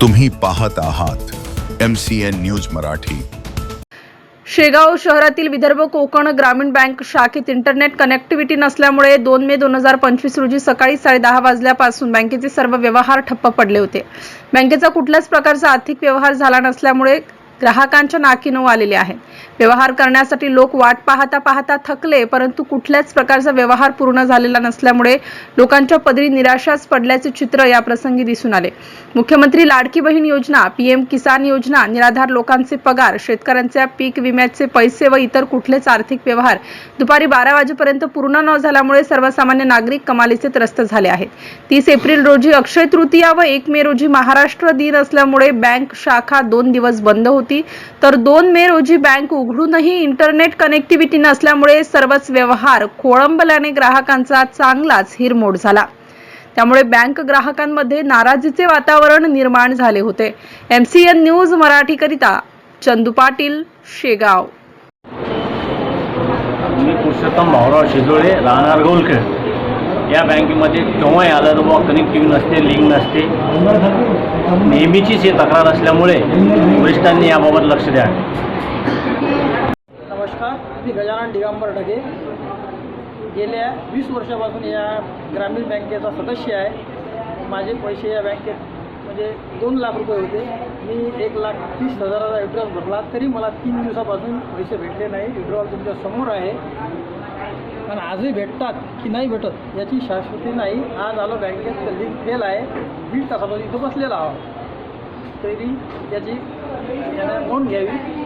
तुम्ही पाहत आहात M C N news Marathi. Shegaon शहरातील विदर्भ कोकण ग्रामीण बँक शाखेत इंटरनेट कनेक्टिव्हिटी नसल्यामुळे दोन मे दोन हजार पंचवीस रोजी सकाळी साडेदहा वाजल्यापासून बँकेचे सर्व व्यवहार ठप्प पडले होते. बँकेचा कुठल्याच प्रकारचा आर्थिक व्यवहार झाला नसल्यामुळे ग्राहकांच्या नाकी नऊ आलेले आहेत. व्यवहार करण्यासाठी लोक वाट पाहता पाहता थकले परंतु कुठल्याच प्रकारचा व्यवहार पूर्ण झालेला नसल्यामुळे लोकांच्या पदरी निराशाच पडल्याचे चित्र या प्रसंगी दिसून आले. मुख्यमंत्री लाडकी बहीण योजना पीएम किसान योजना निराधार लोकांचे पगार शेतकऱ्यांच्या पीक विम्याचे पैसे व इतर कुठलेच आर्थिक व्यवहार दुपारी बारा वाजेपर्यंत पूर्ण न झाल्यामुळे सर्वसामान्य नागरिक कमालीचे त्रस्त झाले आहेत. तीस एप्रिल रोजी अक्षय तृतीया व एक मे रोजी महाराष्ट्र दिन असल्यामुळे बँक शाखा दोन दिवस बंद होती. तर दोन मे रोजी बँक उघडूनही इंटरनेट कनेक्टिव्हिटी नसल्यामुळे सर्वच व्यवहार खोळंबल्याने ग्राहकांचा चांगलाच हिरमोड झाला. त्यामुळे बँक ग्राहकांमध्ये नाराजीचे वातावरण निर्माण झाले होते. एमसीएन न्यूज मराठीकरिता चंदू पाटील शेगाव. मी पुरुषोत्तम भाऊराव शिजोळे राहणार गोलखेड. या बँकेमध्ये केव्हाही आलं तर बुवा कनेक्टिव्ह नसते लिंक नसते. नेहमीचीच ही तक्रार असल्यामुळे वरिष्ठांनी याबाबत लक्ष द्यावे नमस्कार मी गजानन दिगंबर ढगे. गेल्या वीस वर्षापासून या ग्रामीण बँकेचा सदस्य आहे. माझे पैसे या बँकेत म्हणजे दोन लाख रुपये होते. मी एक लाख तीस हजाराचा विड्रॉल भरला तरी मला तीन दिवसापासून पैसे भेटले नाही. विड्रॉल तुमच्यासमोर आहे. पण आजही भेटतात की नाही भेटत याची शाश्वती नाही. आज आलो बँकेत तर लिंक फेल आहे दीड तासापासून इथं बसलेला आहोत. तरी याची यानं नोंद घ्यावी.